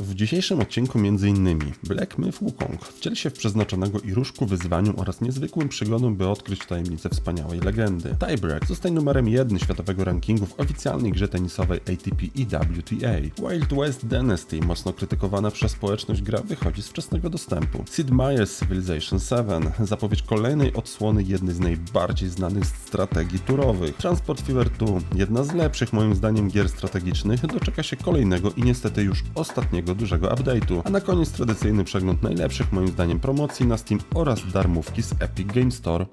W dzisiejszym odcinku m.in. Black Myth Wukong wcieli się w przeznaczonego i różku wyzwaniu oraz niezwykłym przygodą, by odkryć tajemnicę wspaniałej legendy. Tiebreak zostaje numerem jeden światowego rankingu w oficjalnej grze tenisowej ATP i WTA. Wild West Dynasty, mocno krytykowana przez społeczność gra, wychodzi z wczesnego dostępu. Sid Meier's Civilization 7, zapowiedź kolejnej odsłony jednej z najbardziej znanych strategii turowych. Transport Fever 2, jedna z lepszych moim zdaniem gier strategicznych, doczeka się kolejnego i niestety już ostatniego dużego update'u. A na koniec tradycyjny przegląd najlepszych moim zdaniem promocji na Steam oraz darmówki z Epic Game Store.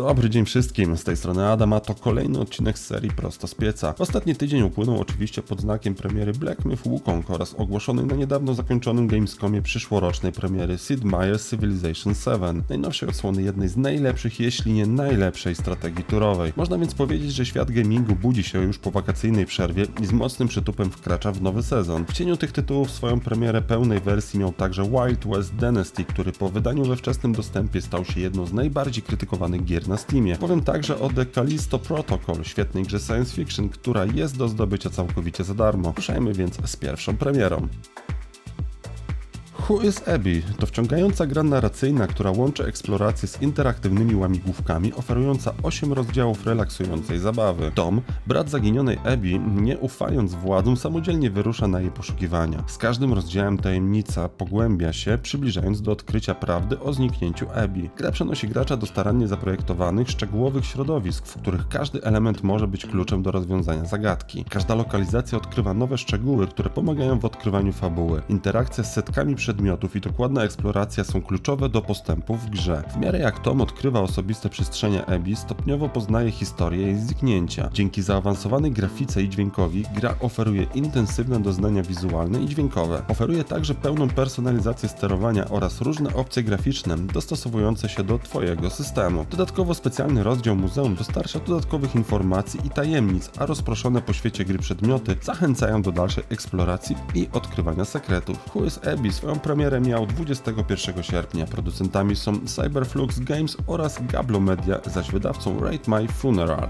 Dobry dzień wszystkim, z tej strony Adam, a to kolejny odcinek z serii Prosto z pieca. Ostatni tydzień upłynął oczywiście pod znakiem premiery Black Myth Wukong oraz ogłoszonej na niedawno zakończonym Gamescomie przyszłorocznej premiery Sid Meier's Civilization 7, najnowszej odsłony jednej z najlepszych, jeśli nie najlepszej strategii turowej. Można więc powiedzieć, że świat gamingu budzi się już po wakacyjnej przerwie i z mocnym przytupem wkracza w nowy sezon. W cieniu tych tytułów swoją premierę pełnej wersji miał także Wild West Dynasty, który po wydaniu we wczesnym dostępie stał się jedną z najbardziej krytykowanych gier na Steamie. Powiem także o The Callisto Protocol, świetnej grze science fiction, która jest do zdobycia całkowicie za darmo. Ruszajmy więc z pierwszą premierą. Who is Abby? To wciągająca gra narracyjna, która łączy eksplorację z interaktywnymi łamigłówkami, oferująca 8 rozdziałów relaksującej zabawy. Tom, brat zaginionej Abby, nie ufając władzom, samodzielnie wyrusza na jej poszukiwania. Z każdym rozdziałem tajemnica pogłębia się, przybliżając do odkrycia prawdy o zniknięciu Abby. Gra przenosi gracza do starannie zaprojektowanych, szczegółowych środowisk, w których każdy element może być kluczem do rozwiązania zagadki. Każda lokalizacja odkrywa nowe szczegóły, które pomagają w odkrywaniu fabuły. Interakcja z setkami przedmiotów i dokładna eksploracja są kluczowe do postępu w grze. W miarę jak Tom odkrywa osobiste przestrzenie Abby, stopniowo poznaje historię jej zniknięcia. Dzięki zaawansowanej grafice i dźwiękowi, gra oferuje intensywne doznania wizualne i dźwiękowe. Oferuje także pełną personalizację sterowania oraz różne opcje graficzne dostosowujące się do Twojego systemu. Dodatkowo specjalny rozdział muzeum dostarcza dodatkowych informacji i tajemnic, a rozproszone po świecie gry przedmioty zachęcają do dalszej eksploracji i odkrywania sekretów. Who is Abby swoją premierę miał 21 sierpnia. Producentami są Cyberflux Games oraz Gablo Media, zaś wydawcą Rate My Funeral.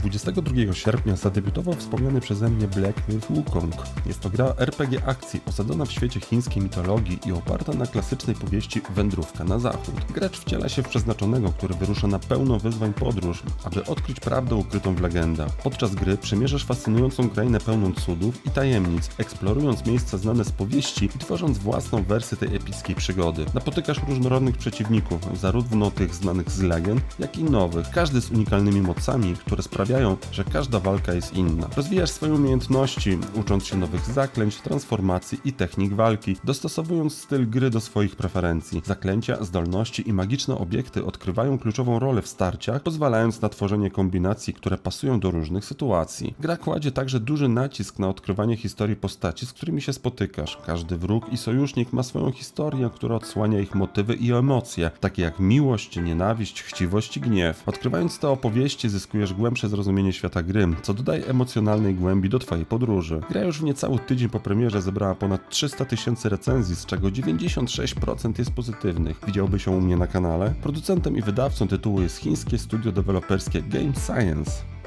22 sierpnia zadebiutował wspomniany przeze mnie Black Myth Wukong. Jest to gra RPG akcji osadzona w świecie chińskiej mitologii i oparta na klasycznej powieści Wędrówka na zachód. Gracz wciela się w przeznaczonego, który wyrusza na pełną wyzwań podróż, aby odkryć prawdę ukrytą w legendach. Podczas gry przemierzasz fascynującą krainę pełną cudów i tajemnic, eksplorując miejsca znane z powieści i tworząc własną wersję tej epickiej przygody. Napotykasz różnorodnych przeciwników, zarówno tych znanych z legend, jak i nowych, każdy z unikalnymi mocami, które sprawiają, że każda walka jest inna. Rozwijasz swoje umiejętności, ucząc się nowych zaklęć, transformacji i technik walki, dostosowując styl gry do swoich preferencji. Zaklęcia, zdolności i magiczne obiekty odgrywają kluczową rolę w starciach, pozwalając na tworzenie kombinacji, które pasują do różnych sytuacji. Gra kładzie także duży nacisk na odkrywanie historii postaci, z którymi się spotykasz. Każdy wróg i sojusznik ma swoją historię, która odsłania ich motywy i emocje, takie jak miłość, nienawiść, chciwość i gniew. Odkrywając te opowieści, zyskujesz głębsze zrozumienie świata gry, co dodaje emocjonalnej głębi do Twojej podróży. Gra już w niecały tydzień po premierze zebrała ponad 300 tysięcy recenzji, z czego 96% jest pozytywnych. Widziałby się u mnie na kanale? Producentem i wydawcą tytułu jest chińskie studio deweloperskie Game Science.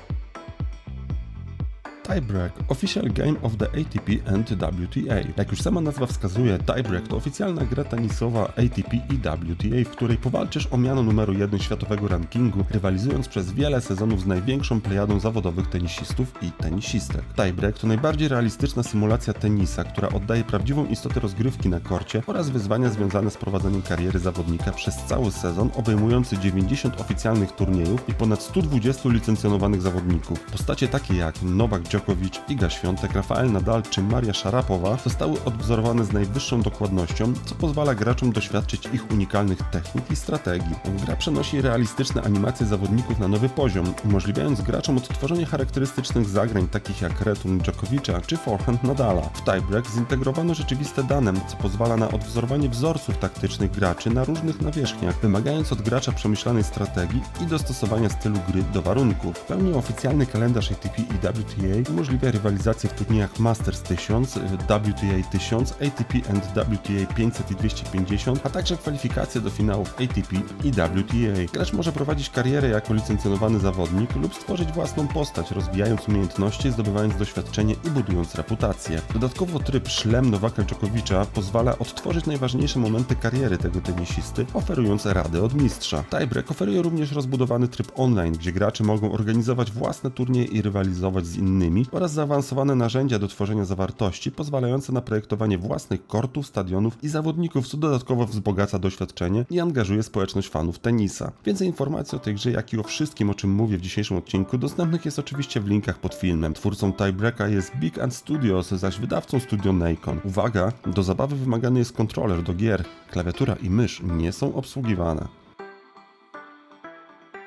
Tiebreak, official game of the ATP and WTA. Jak już sama nazwa wskazuje, Tiebreak to oficjalna gra tenisowa ATP i WTA, w której powalczysz o miano numeru 1 światowego rankingu, rywalizując przez wiele sezonów z największą plejadą zawodowych tenisistów i tenisistek. Tiebreak to najbardziej realistyczna symulacja tenisa, która oddaje prawdziwą istotę rozgrywki na korcie oraz wyzwania związane z prowadzeniem kariery zawodnika przez cały sezon, obejmujący 90 oficjalnych turniejów i ponad 120 licencjonowanych zawodników. Postacie takie jak Novak Djokovic Djokovic, Iga Świątek, Rafael Nadal czy Maria Szarapowa zostały odwzorowane z najwyższą dokładnością, co pozwala graczom doświadczyć ich unikalnych technik i strategii. Gra przenosi realistyczne animacje zawodników na nowy poziom, umożliwiając graczom odtworzenie charakterystycznych zagrań takich jak return Djokovic'a czy forehand Nadala. W tiebreak zintegrowano rzeczywiste dane, co pozwala na odwzorowanie wzorców taktycznych graczy na różnych nawierzchniach, wymagając od gracza przemyślanej strategii i dostosowania stylu gry do warunków. W pełni oficjalny kalendarz ATP i WTA umożliwia rywalizację w turniejach Masters 1000, WTA 1000, ATP and WTA 500 i 250, a także kwalifikacje do finałów ATP i WTA. Gracz może prowadzić karierę jako licencjonowany zawodnik lub stworzyć własną postać, rozwijając umiejętności, zdobywając doświadczenie i budując reputację. Dodatkowo tryb szlem Nowaka Dżokowicza pozwala odtworzyć najważniejsze momenty kariery tego tenisisty, oferując rady od mistrza. Tiebreak oferuje również rozbudowany tryb online, gdzie gracze mogą organizować własne turnieje i rywalizować z innymi oraz zaawansowane narzędzia do tworzenia zawartości pozwalające na projektowanie własnych kortów, stadionów i zawodników, co dodatkowo wzbogaca doświadczenie i angażuje społeczność fanów tenisa. Więcej informacji o tej grze, jak i o wszystkim, o czym mówię w dzisiejszym odcinku, dostępnych jest oczywiście w linkach pod filmem. Twórcą Tiebreaka jest Big Ant Studios, zaś wydawcą studio Nacon. Uwaga, do zabawy wymagany jest kontroler do gier. Klawiatura i mysz nie są obsługiwane.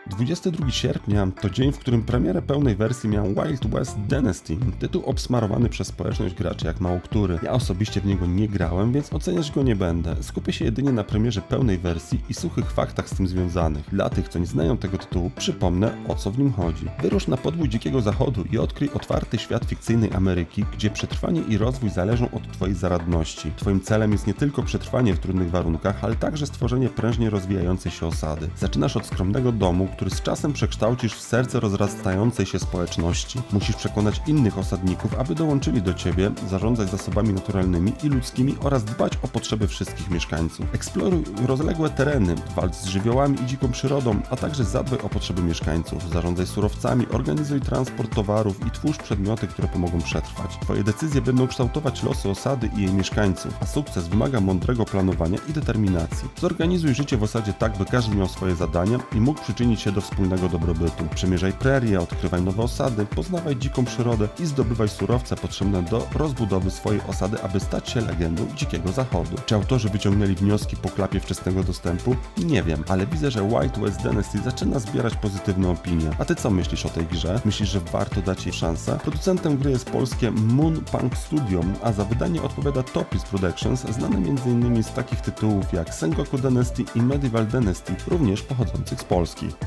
22 sierpnia to dzień, w którym premierę pełnej wersji miał Wild West Dynasty, tytuł obsmarowany przez społeczność graczy jak mało który. Ja osobiście w niego nie grałem, więc oceniać go nie będę. Skupię się jedynie na premierze pełnej wersji i suchych faktach z tym związanych. Dla tych, co nie znają tego tytułu, przypomnę o co w nim chodzi. Wyrusz na podwój Dzikiego Zachodu i odkryj otwarty świat fikcyjnej Ameryki, gdzie przetrwanie i rozwój zależą od Twojej zaradności. Twoim celem jest nie tylko przetrwanie w trudnych warunkach, ale także stworzenie prężnie rozwijającej się osady. Zaczynasz od skromnego domu, który z czasem przekształcisz w serce rozrastającej się społeczności. Musisz przekonać innych osadników, aby dołączyli do ciebie, zarządzać zasobami naturalnymi i ludzkimi oraz dbać o potrzeby wszystkich mieszkańców. Eksploruj rozległe tereny, walcz z żywiołami i dziką przyrodą, a także zadbaj o potrzeby mieszkańców. Zarządzaj surowcami, organizuj transport towarów i twórz przedmioty, które pomogą przetrwać. Twoje decyzje będą kształtować losy osady i jej mieszkańców, a sukces wymaga mądrego planowania i determinacji. Zorganizuj życie w osadzie tak, by każdy miał swoje zadania i mógł przyczynić się do wspólnego dobrobytu. Przemierzaj prerie, odkrywaj nowe osady, poznawaj dziką przyrodę i zdobywaj surowce potrzebne do rozbudowy swojej osady, aby stać się legendą Dzikiego Zachodu. Czy autorzy wyciągnęli wnioski po klapie wczesnego dostępu? Nie wiem, ale widzę, że Wild West Dynasty zaczyna zbierać pozytywne opinie. A ty co myślisz o tej grze? Myślisz, że warto dać jej szansę? Producentem gry jest polskie Moon Punk Studio, a za wydanie odpowiada Topis Productions, znane m.in. z takich tytułów jak Sengoku Dynasty i Medieval Dynasty, również pochodzących z Polski.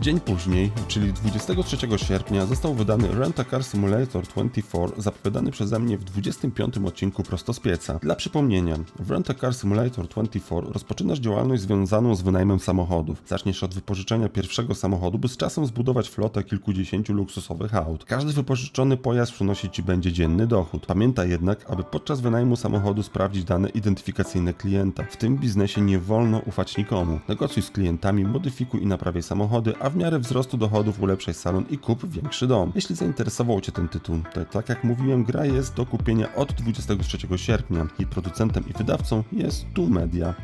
Dzień później, czyli 23 sierpnia, został wydany Rent a Car Simulator 24, zapowiadany przeze mnie w 25 odcinku Prosto z pieca. Dla przypomnienia, w Rent a Car Simulator 24 rozpoczynasz działalność związaną z wynajmem samochodów. Zaczniesz od wypożyczenia pierwszego samochodu, by z czasem zbudować flotę kilkudziesięciu luksusowych aut. Każdy wypożyczony pojazd przynosić Ci będzie dzienny dochód. Pamiętaj jednak, aby podczas wynajmu samochodu sprawdzić dane identyfikacyjne klienta. W tym biznesie nie wolno ufać nikomu. Negocjuj z klientami, modyfikuj i naprawiaj samochody, a w miarę wzrostu dochodów ulepszaj salon i kup większy dom. Jeśli zainteresował Cię ten tytuł, to tak jak mówiłem, gra jest do kupienia od 23 sierpnia i producentem i wydawcą jest Tu Media.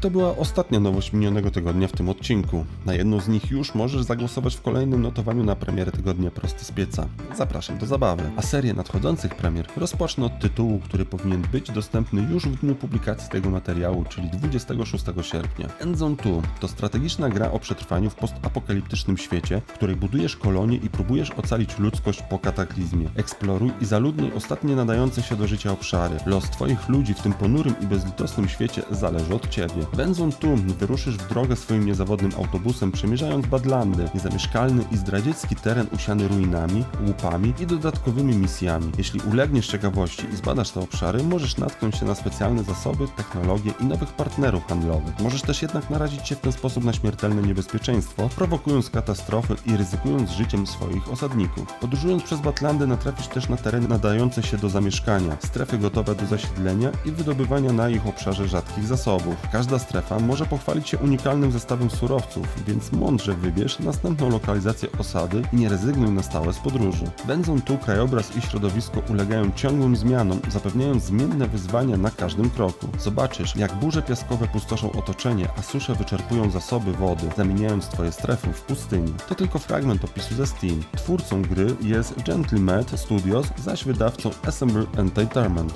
To była ostatnia nowość minionego tygodnia w tym odcinku. Na jedną z nich już możesz zagłosować w kolejnym notowaniu na premierę tygodnia prosto z pieca. Zapraszam do zabawy. A serię nadchodzących premier rozpocznę od tytułu, który powinien być dostępny już w dniu publikacji tego materiału, czyli 26 sierpnia. Endzone 2 to strategiczna gra o przetrwaniu w postapokaliptycznym świecie, w której budujesz kolonie i próbujesz ocalić ludzkość po kataklizmie. Eksploruj i zaludnij ostatnie nadające się do życia obszary. Los Twoich ludzi w tym ponurym i bezlitosnym świecie zależy od Ciebie. Będąc tu, wyruszysz w drogę swoim niezawodnym autobusem, przemierzając Badlandy, niezamieszkalny i zdradziecki teren usiany ruinami, łupami i dodatkowymi misjami. Jeśli ulegniesz ciekawości i zbadasz te obszary, możesz natknąć się na specjalne zasoby, technologie i nowych partnerów handlowych. Możesz też jednak narazić się w ten sposób na śmiertelne niebezpieczeństwo, prowokując katastrofy i ryzykując życiem swoich osadników. Podróżując przez Badlandy natrafisz też na tereny nadające się do zamieszkania, strefy gotowe do zasiedlenia i wydobywania na ich obszarze rzadkich zasobów. Każda Strefa może pochwalić się unikalnym zestawem surowców, więc mądrze wybierz następną lokalizację osady i nie rezygnuj na stałe z podróży. Będą tu krajobraz i środowisko ulegają ciągłym zmianom, zapewniając zmienne wyzwania na każdym kroku. Zobaczysz, jak burze piaskowe pustoszą otoczenie, a susze wyczerpują zasoby wody, zamieniając twoje strefy w pustyni. To tylko fragment opisu ze Steam. Twórcą gry jest Gently Mad Studios, zaś wydawcą Assemble Entertainment.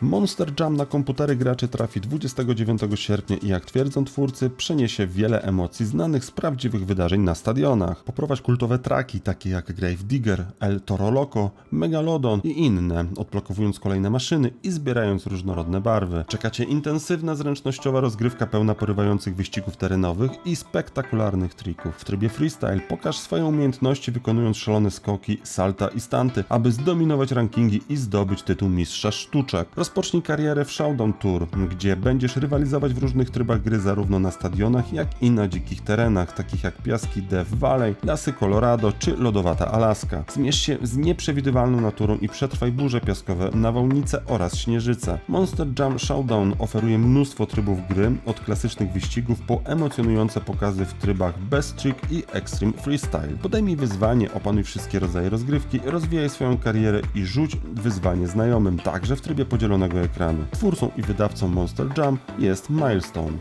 Monster Jam na komputery graczy trafi 29 sierpnia i jak twierdzą twórcy, przeniesie wiele emocji znanych z prawdziwych wydarzeń na stadionach. Poprowadź kultowe traki takie jak Grave Digger, El Toro Loco, Megalodon i inne, odblokowując kolejne maszyny i zbierając różnorodne barwy. Czekacie intensywna zręcznościowa rozgrywka pełna porywających wyścigów terenowych i spektakularnych trików. W trybie freestyle pokaż swoje umiejętności wykonując szalone skoki, salta i stanty, aby zdominować rankingi i zdobyć tytuł mistrza sztuczek. Rozpocznij karierę w Showdown Tour, gdzie będziesz rywalizować w różnych trybach gry zarówno na stadionach, jak i na dzikich terenach, takich jak piaski Death Valley, lasy Colorado czy lodowata Alaska. Zmierz się z nieprzewidywalną naturą i przetrwaj burze piaskowe, nawałnice oraz śnieżyce. Monster Jam Showdown oferuje mnóstwo trybów gry, od klasycznych wyścigów po emocjonujące pokazy w trybach Best Trick i Extreme Freestyle. Podejmij wyzwanie, opanuj wszystkie rodzaje rozgrywki, rozwijaj swoją karierę i rzuć wyzwanie znajomym, także w trybie ekranu. Twórcą i wydawcą Monster Jam jest Milestone.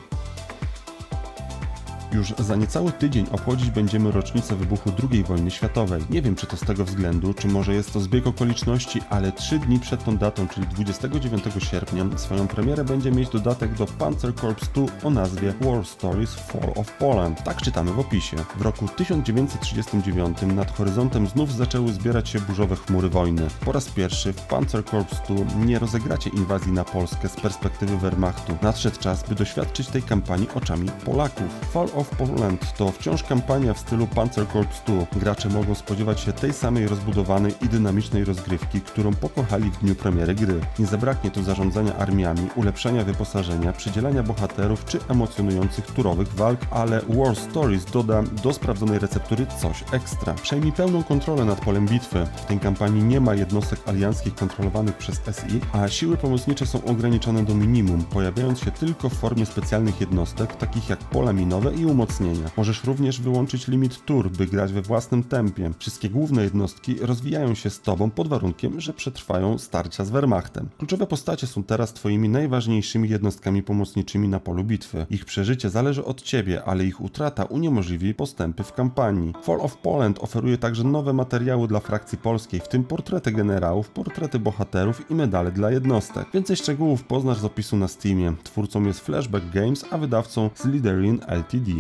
Już za niecały tydzień obchodzić będziemy rocznicę wybuchu II wojny światowej. Nie wiem, czy to z tego względu, czy może jest to zbieg okoliczności, ale trzy dni przed tą datą, czyli 29 sierpnia, swoją premierę będzie mieć dodatek do Panzer Corps 2 o nazwie War Stories Fall of Poland. Tak czytamy w opisie. W roku 1939 nad horyzontem znów zaczęły zbierać się burzowe chmury wojny. Po raz pierwszy w Panzer Corps 2 nie rozegracie inwazji na Polskę z perspektywy Wehrmachtu. Nadszedł czas, by doświadczyć tej kampanii oczami Polaków. Fall of Poland to wciąż kampania w stylu Panzer Corps 2. Gracze mogą spodziewać się tej samej rozbudowanej i dynamicznej rozgrywki, którą pokochali w dniu premiery gry. Nie zabraknie tu zarządzania armiami, ulepszania wyposażenia, przydzielania bohaterów czy emocjonujących turowych walk, ale War Stories doda do sprawdzonej receptury coś ekstra. Przejmij pełną kontrolę nad polem bitwy. W tej kampanii nie ma jednostek alianckich kontrolowanych przez SI, a siły pomocnicze są ograniczone do minimum, pojawiając się tylko w formie specjalnych jednostek, takich jak pola minowe i umocnienia. Możesz również wyłączyć limit tur, by grać we własnym tempie. Wszystkie główne jednostki rozwijają się z tobą pod warunkiem, że przetrwają starcia z Wehrmachtem. Kluczowe postacie są teraz twoimi najważniejszymi jednostkami pomocniczymi na polu bitwy. Ich przeżycie zależy od ciebie, ale ich utrata uniemożliwi postępy w kampanii. Fall of Poland oferuje także nowe materiały dla frakcji polskiej, w tym portrety generałów, portrety bohaterów i medale dla jednostek. Więcej szczegółów poznasz z opisu na Steamie. Twórcą jest Flashback Games, a wydawcą Slytherin Ltd.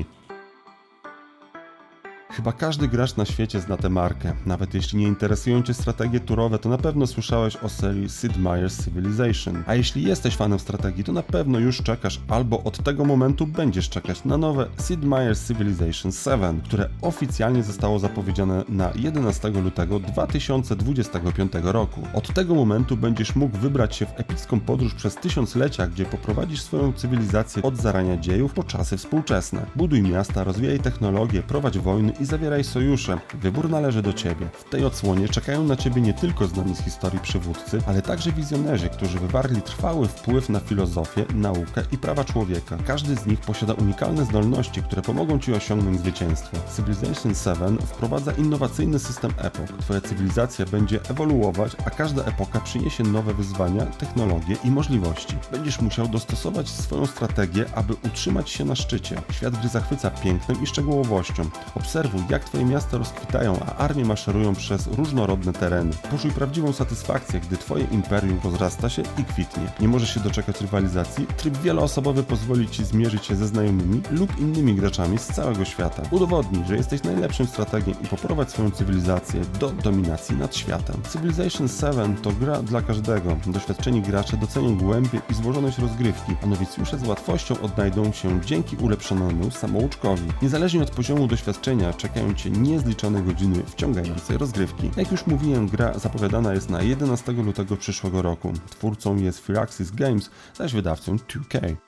Chyba każdy gracz na świecie zna tę markę. Nawet jeśli nie interesują Cię strategie turowe, to na pewno słyszałeś o serii Sid Meier's Civilization. A jeśli jesteś fanem strategii, to na pewno już czekasz albo od tego momentu będziesz czekać na nowe Sid Meier's Civilization 7, które oficjalnie zostało zapowiedziane na 11 lutego 2025 roku. Od tego momentu będziesz mógł wybrać się w epicką podróż przez tysiąclecia, gdzie poprowadzisz swoją cywilizację od zarania dziejów po czasy współczesne. Buduj miasta, rozwijaj technologię, prowadź wojny i zawieraj sojusze. Wybór należy do Ciebie. W tej odsłonie czekają na Ciebie nie tylko znani z historii przywódcy, ale także wizjonerzy, którzy wywarli trwały wpływ na filozofię, naukę i prawa człowieka. Każdy z nich posiada unikalne zdolności, które pomogą Ci osiągnąć zwycięstwo. Civilization 7 wprowadza innowacyjny system epok. Twoja cywilizacja będzie ewoluować, a każda epoka przyniesie nowe wyzwania, technologie i możliwości. Będziesz musiał dostosować swoją strategię, aby utrzymać się na szczycie. Świat gry zachwyca pięknem i szczegółowością. Obserwuj, jak Twoje miasta rozkwitają, a armie maszerują przez różnorodne tereny. Poczuj prawdziwą satysfakcję, gdy Twoje imperium rozrasta się i kwitnie. Nie możesz się doczekać rywalizacji? Tryb wieloosobowy pozwoli Ci zmierzyć się ze znajomymi lub innymi graczami z całego świata. Udowodnij, że jesteś najlepszym strategiem i poprowadź swoją cywilizację do dominacji nad światem. Civilization 7 to gra dla każdego. Doświadczeni gracze docenią głębię i złożoność rozgrywki, a nowicjusze z łatwością odnajdą się dzięki ulepszonemu samouczkowi. Niezależnie od poziomu doświadczenia czekają Cię niezliczone godziny wciągającej rozgrywki. Jak już mówiłem, gra zapowiadana jest na 11 lutego przyszłego roku. Twórcą jest Firaxis Games, zaś wydawcą 2K.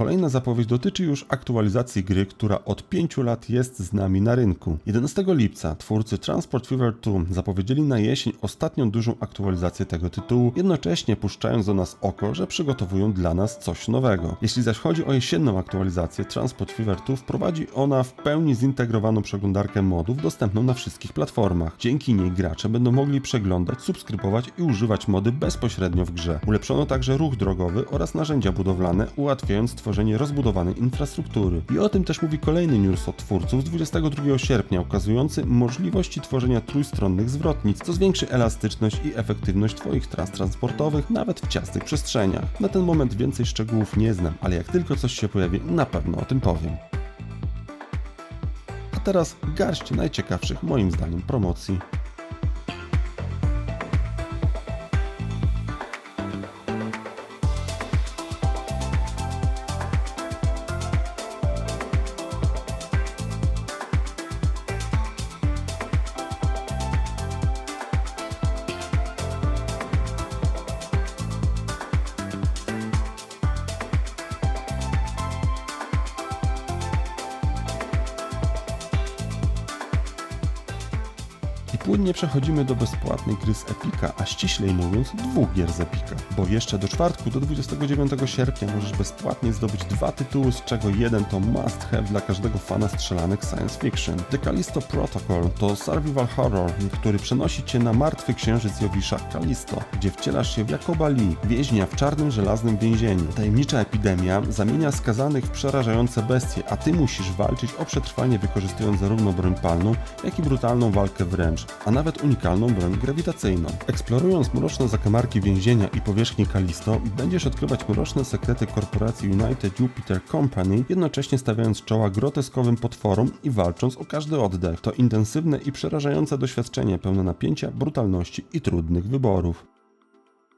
Kolejna zapowiedź dotyczy już aktualizacji gry, która od 5 lat jest z nami na rynku. 11 lipca twórcy Transport Fever 2 zapowiedzieli na jesień ostatnią dużą aktualizację tego tytułu, jednocześnie puszczając do nas oko, że przygotowują dla nas coś nowego. Jeśli zaś chodzi o jesienną aktualizację, Transport Fever 2 wprowadzi ona w pełni zintegrowaną przeglądarkę modów dostępną na wszystkich platformach. Dzięki niej gracze będą mogli przeglądać, subskrybować i używać mody bezpośrednio w grze. Ulepszono także ruch drogowy oraz narzędzia budowlane, ułatwiając tworzenie rozbudowanej infrastruktury. I o tym też mówi kolejny news od twórców z 22 sierpnia, ukazujący możliwości tworzenia trójstronnych zwrotnic, co zwiększy elastyczność i efektywność Twoich tras transportowych, nawet w ciasnych przestrzeniach. Na ten moment więcej szczegółów nie znam, ale jak tylko coś się pojawi, na pewno o tym powiem. A teraz garść najciekawszych moim zdaniem promocji. I płynnie przechodzimy do bezpłatnej gry z Epika, a ściślej mówiąc dwóch gier z Epika. Bo jeszcze do czwartku, do 29 sierpnia możesz bezpłatnie zdobyć dwa tytuły, z czego jeden to must have dla każdego fana strzelanek science fiction. The Callisto Protocol to survival horror, który przenosi cię na martwy księżyc Jowisza Callisto, gdzie wcielasz się w Jakoba Lee, więźnia w czarnym żelaznym więzieniu. Tajemnicza epidemia zamienia skazanych w przerażające bestie, a ty musisz walczyć o przetrwanie wykorzystując zarówno broń palną, jak i brutalną walkę wręcz a nawet unikalną broń grawitacyjną. Eksplorując mroczne zakamarki więzienia i powierzchni Kalisto, będziesz odkrywać mroczne sekrety korporacji United Jupiter Company, jednocześnie stawiając czoła groteskowym potworom i walcząc o każdy oddech. To intensywne i przerażające doświadczenie pełne napięcia, brutalności i trudnych wyborów.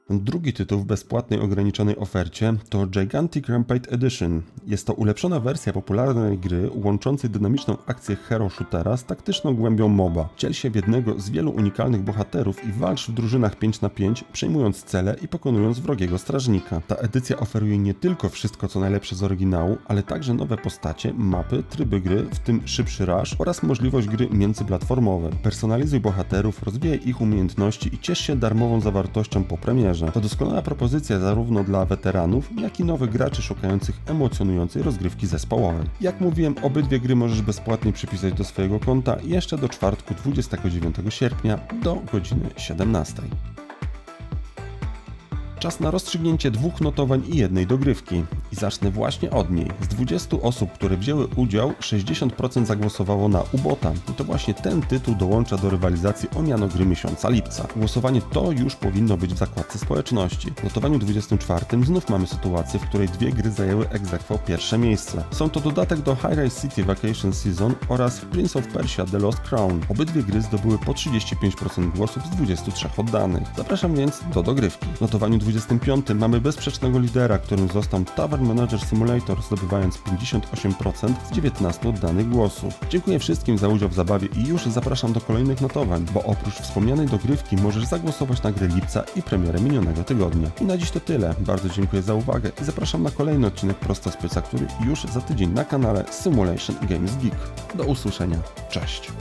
Drugi tytuł w bezpłatnej ograniczonej ofercie to Gigantic Rampage Edition. Jest to ulepszona wersja popularnej gry łączącej dynamiczną akcję hero shootera z taktyczną głębią MOBA. Dziel się w jednego z wielu unikalnych bohaterów i walcz w drużynach 5 na 5, przejmując cele i pokonując wrogiego strażnika. Ta edycja oferuje nie tylko wszystko co najlepsze z oryginału, ale także nowe postacie, mapy, tryby gry, w tym szybszy rush oraz możliwość gry międzyplatformowe. Personalizuj bohaterów, rozwijaj ich umiejętności i ciesz się darmową zawartością po premierze. To doskonała propozycja zarówno dla weteranów, jak i nowych graczy szukających emocjonującej rozgrywki zespołowej. Jak mówiłem, obydwie gry możesz bezpłatnie przypisać do swojego konta jeszcze do czwartku 29 sierpnia do godziny 17. Czas na rozstrzygnięcie dwóch notowań i jednej dogrywki. I zacznę właśnie od niej. Z 20 osób, które wzięły udział, 60% zagłosowało na Ubota. I to właśnie ten tytuł dołącza do rywalizacji o miano gry miesiąca lipca. Głosowanie to już powinno być w zakładce społeczności. W notowaniu 24 znów mamy sytuację, w której dwie gry zajęły aequo pierwsze miejsce. Są to dodatek do High Rise City Vacation Season oraz Prince of Persia The Lost Crown. Obydwie gry zdobyły po 35% głosów z 23 oddanych. Zapraszam więc do dogrywki. W notowaniu 25 mamy bezsprzecznego lidera, którym został Tavern Manager Simulator, zdobywając 58% z 19 oddanych głosów. Dziękuję wszystkim za udział w zabawie i już zapraszam do kolejnych notowań, bo oprócz wspomnianej dogrywki możesz zagłosować na grę lipca i premierę minionego tygodnia. I na dziś to tyle. Bardzo dziękuję za uwagę i zapraszam na kolejny odcinek Prosto z Pieca, który już za tydzień na kanale Simulation Games Geek. Do usłyszenia. Cześć!